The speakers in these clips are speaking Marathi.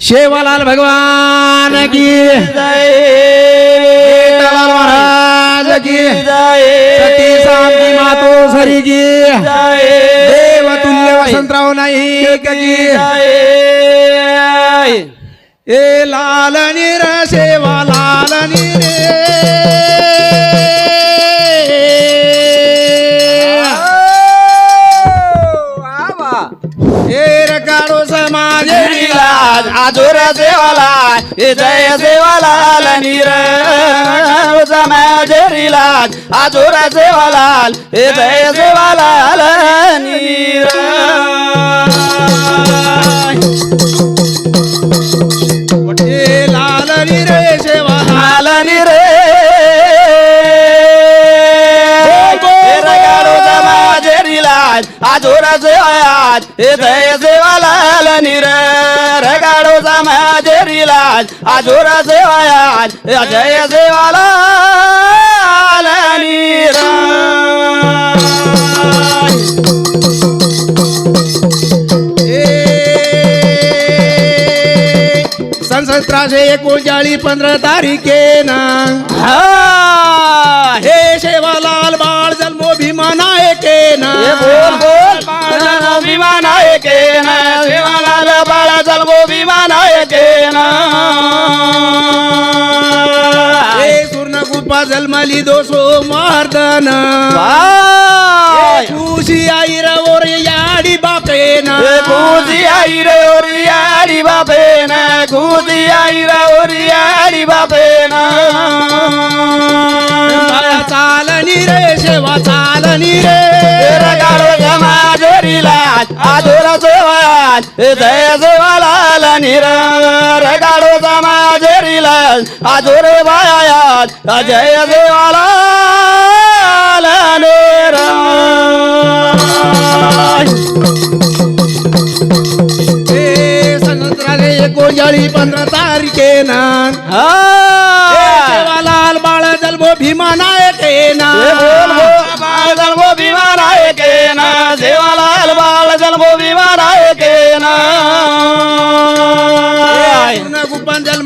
शेवालाल भगवान की विठ्ठलाल महाराज की सती सामकी मातो सरी की देवतुल्य वसंतराव नाईक की ए लाल निर सेवा देवाला जय देवालाल नीर. समाजरी लाज आजोर देवालाल हे जय देवालाल निर. लाज आजोर देवाज हे जय देवालाल नीर. रगाडो समाजरी लाज आजोर देवायाज जय देवालाल नीर. सतराशे एकोणचाळीस पंधरा तारीखेना हा हे. बोल बोल. बाळा विमान आहे विमान जन्मली दोसो मार्दन. खुशी आई रवोर याडी बापेना गुजी आई रे ओरियाडी बापे ना. गुजी आई रे ओरियाडी बापे जेवात जय जेवाला निर रगाडो समाजरीला आजोरे बायात जय देवाला एकोणचाळीस पंधरा तारीखेना शेवालाल बाळ जन्मो भीमा नायकेना बाळ जन्मो विमान आहे के ना देवालाल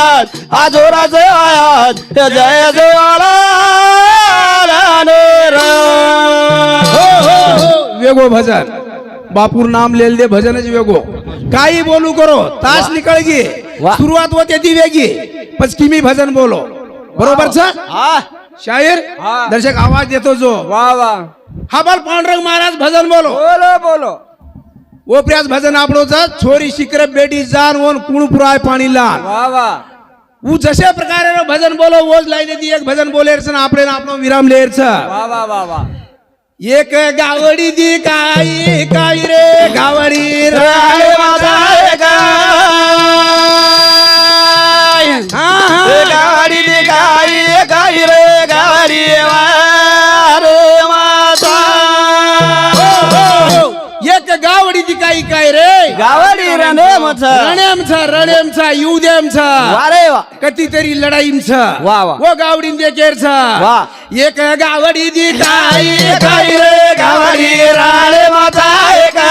आयात आजोराचे आयात जय देवाला हो, हो, हो, वेगो भजन. बापूर नाम लेल दे भजनच वेगो. काही बोलू करो तास निकळ गे. सुरुवात होते ती वेगी पण किमी भजन बोलो. बरोबर शायर दर्शक आवाज देतो जो. वा वा. हा बाल पांडुरंग महाराज भजन बोलो. बोलो बोलो. वो प्रयास भजन आपणो छोरी शिकरे बेटी जान ओन कुणपुराय पाणी लाल. वा वा. ऊ जशा प्रकारे भजन बोलो ओज लाईने ती एक भजन बोले आपले आपण विराम लिहायच एक गावडी दी काई काई रे गावडी राय माझा गाडी दी काई काई रे गावडी रे माझा एक गावडी दी काय रे? गाव रणमचा रणमचा रणमचा युद्यामचा. वारे वा. कधीतरी लढाईमचा. वा, वा. व गावडीन देखेरचा वा. एक गावडी दी ताई काय रे गावडी राळे माता एका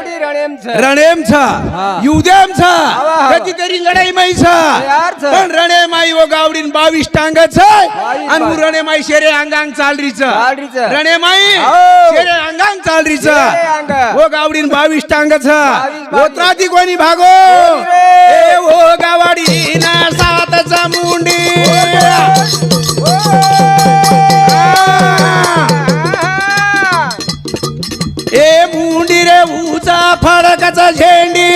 रणेमचा युदेमचा वा. कधीतरी लढाई माईचा. पण रणे माई व गावडीन बावीस टांगाच आणि. रणे माई शेरे अंगांग चालरीच. रणे माई हो. शेरे अंगांग चालरीच. व गावडीन बावीस टांगाच. होत्राती कोणी भागो. ए ओ गावाडी ना सातचा मुंडी ए मुंडी उचा फडकाचा झेंडी.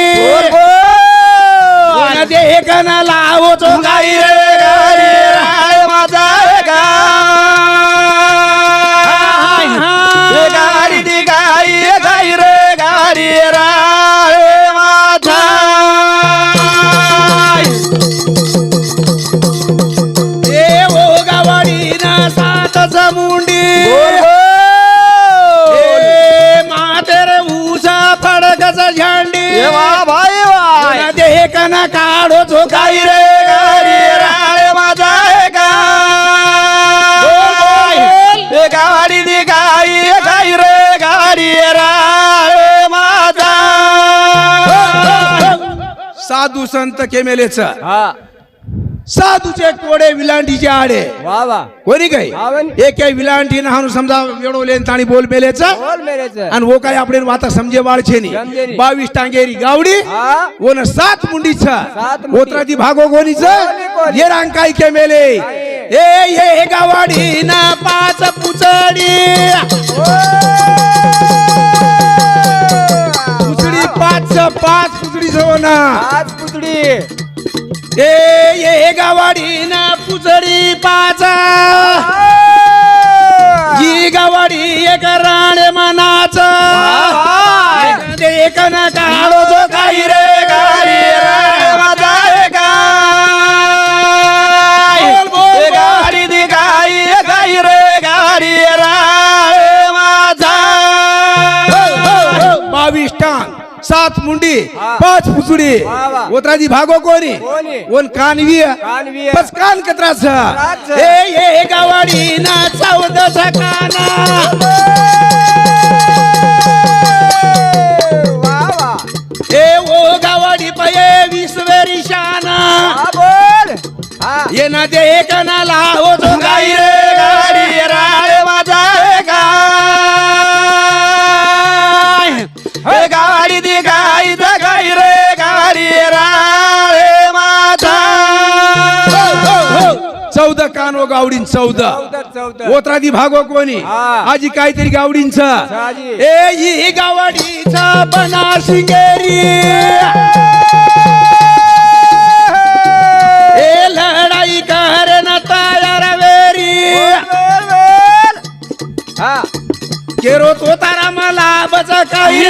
साधू संत केमेलेच. हा. साधूचे कोडे विलांटीचे आडे. वा वा. कोणी काही. एक विलांटी हाणून समजा वेळवले ताणी बोल मेलेच. आणि वो काय आपले वाता समजे वाळछेनी. बावीस टांगेरी गावडी हा. ओन सात मुंडीचा. ओत्राती भागो कोणी? ये रांग काय के मेले ए ये गावाडी ना पाच पुचडी. पुचडी पाच पाच पुचडी ना आज पुतळी ए ये गावाडी ना पुचडी पाच ही गावाडी एक राणे मनाच. एक ना सात मुंडी हा. पाच वा. ओत्रादी भागो कोणी? ओन कानवी. बस कान कत्राच. ए ये गावाडी ना चौदसा काना वा वा ए ओ गावाडी पये विश्वेरी शाना हा हा ये ना ते एकाना लावो तो गाई रे चौदा कानो गावडीन चौदा. ओत्रादी भागो कोणी. आजी काहीतरी गावडींच. ए ही गावाडीचा बना शिंगेरी. ए लढाई करण तयार वेरी. केरो तो तारा मला बच काही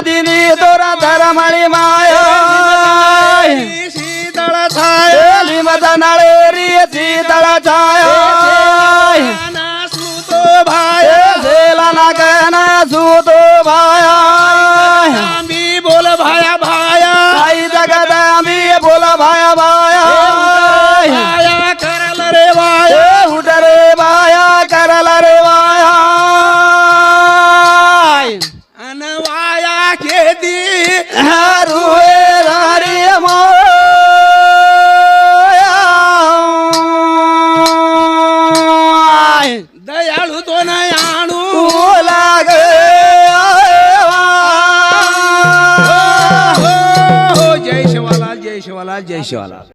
ధర్మది దొర ధర్మ